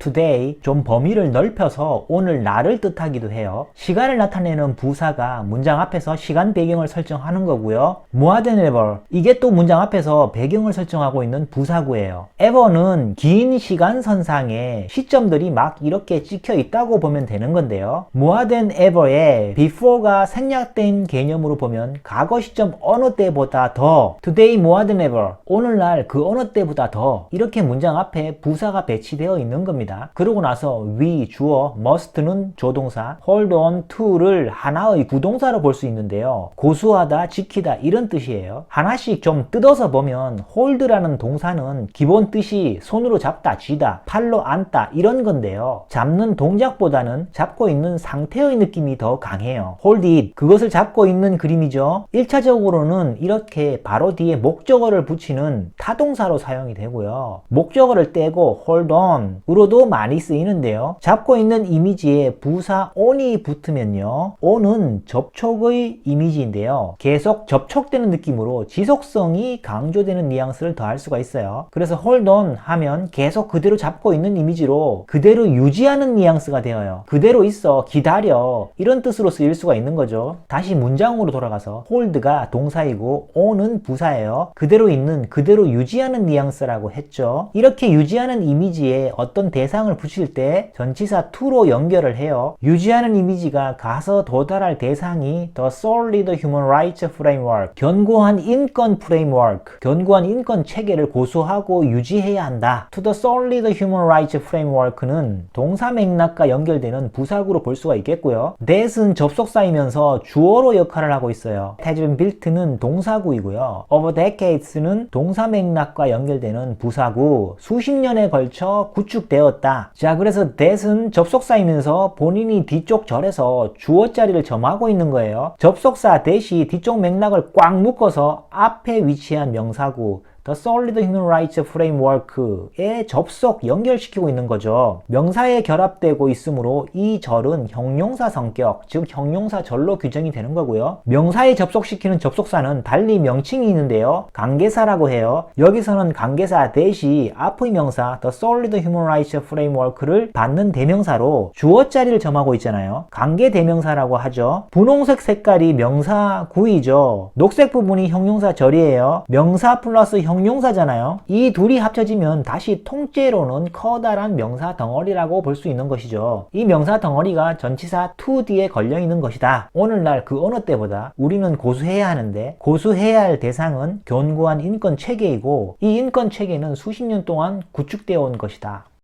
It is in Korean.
today 좀 범위를 넓혀서 오늘 날을 뜻하기도 해요. 시간을 나타내는 부사가 문장 앞에서 시간 배경을 설정하는 거고요. more than ever 이게 또 문장 앞에서 배경을 설정하고 있는 부사구예요. ever는 긴 시간 선상에 시점들이 막 이렇게 찍혀 있다고 보면 되는 건데요. more than ever의 before가 생략된 개념으로 보면 과거 시점 어느 때보다 더 today more than ever 오늘날 그 어느 때보다 더 이렇게 문장 앞에 부사가 배치되어 있는 겁니다. 그러고 나서 we 주어 must는 조동사 hold on to를 하나의 부동사로 볼 수 있는데요. 고수하다, 지키다 이런 뜻이에요. 하나씩 좀 뜯어서 보면 hold라는 동사는 기본 뜻이 손으로 잡다, 쥐다, 팔로 앉다 이런 건데요. 잡는 동작보다는 잡고 있는 상태의 느낌이 더 강해요. hold it 그것을 잡고 있는 그림이죠. 1차적으로는 이렇게 바로 뒤에 목적어를 붙이는 타동사로 사용이 되고요. 목적어를 떼고 hold on 으로도 많이 쓰이는데요. 잡고 있는 이미지에 부사 on이 붙으면요. on은 접촉의 이미지인데요. 계속 접촉되는 느낌으로 지속성이 강조되는 뉘앙스를 더할 수가 있어요. 그래서 hold on 하면 계속 그대로 잡고 있는 이미지로 그대로 유지하는 뉘앙스가 되어요. 그대로 있어, 기다려 이런 뜻으로 쓰일 수가 있는 거죠. 다시 문장으로 돌아가서 hold가 동사이고 on은 부사예요. 그대로 있는, 그대로 유지하는 뉘앙스라고 했죠. 이렇게 유지하는 이미지에 어떤 대 상을 붙일 때 전치사 to로 연결을 해요. 유지하는 이미지가 가서 도달할 대상이 the solid human rights framework, 견고한 인권 프레임워크, 견고한 인권 체계를 고수하고 유지해야 한다. to the solid human rights framework는 동사 맥락과 연결되는 부사구로 볼 수가 있겠고요. that은 접속사이면서 주어로 역할을 하고 있어요. has been built는 동사구이고요. over decades는 동사 맥락과 연결되는 부사구, 수십 년에 걸쳐 구축되었다. 자, 그래서 that은 접속사이면서 본인이 뒤쪽 절에서 주어 자리를 점하고 있는 거예요. 접속사 that이 뒤쪽 맥락을 꽉 묶어서 앞에 위치한 명사구, The Solid Human Rights Framework에 접속 연결시키고 있는 거죠. 명사에 결합되고 있으므로 이 절은 형용사 성격, 즉 형용사 절로 규정이 되는 거고요. 명사에 접속시키는 접속사는 달리 명칭이 있는데요. 관계사라고 해요. 여기서는 관계사 대시 앞의 명사 The Solid Human Rights Framework를 받는 대명사로 주어 자리를 점하고 있잖아요. 관계 대명사라고 하죠. 분홍색 색깔이 명사 구이죠. 녹색 부분이 형용사 절이에요. 명사 플러스 형용사잖아요. 이 둘이 합쳐지면 다시 통째로는 커다란 명사 덩어리라고 볼 수 있는 것이죠. 이 명사 덩어리가 전치사 to 뒤에 걸려 있는 것이다. 오늘날 그 어느 때보다 우리는 고수해야 하는데 고수해야 할 대상은 견고한 인권 체계이고 이 인권 체계는 수십 년 동안 구축되어 온 것이다.